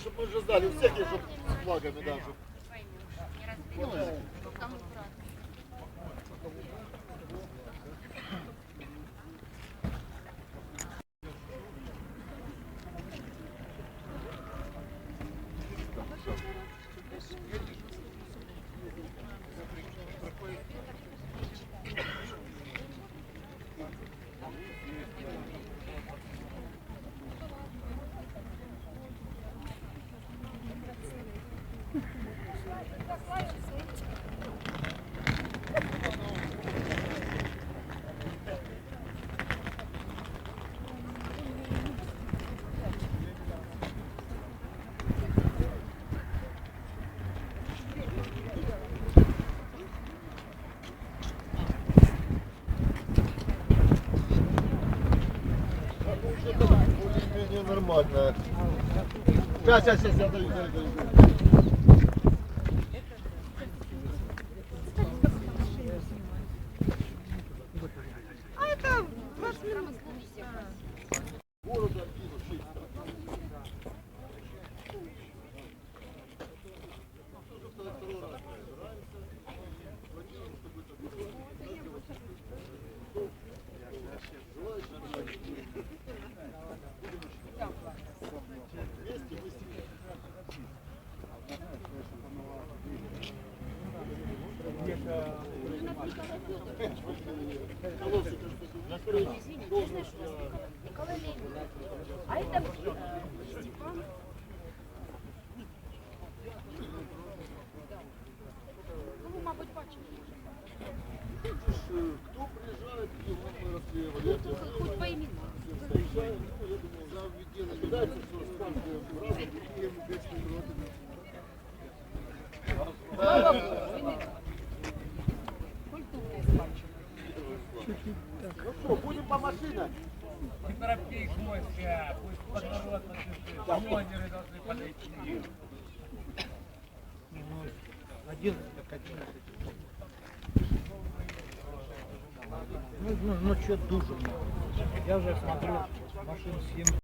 чтобы мы уже знали, у всех есть чтоб с флагами даже. Более-менее нормально. Сейчас, сейчас, сейчас, я даю, даю, даю. А это 20 минут. А это Ну, ви, мабуть, бачили. Кто приезжает, мы расследовали. Это Хоч по ну, думаю, за введение. Все с каждым разом, и ему машинам? Не торопись, Моська, пусть поднародно ты Блогеры должны подойти. Один так одиннадцать. Ну, ну, ну что много. Я уже смотрю, машин 7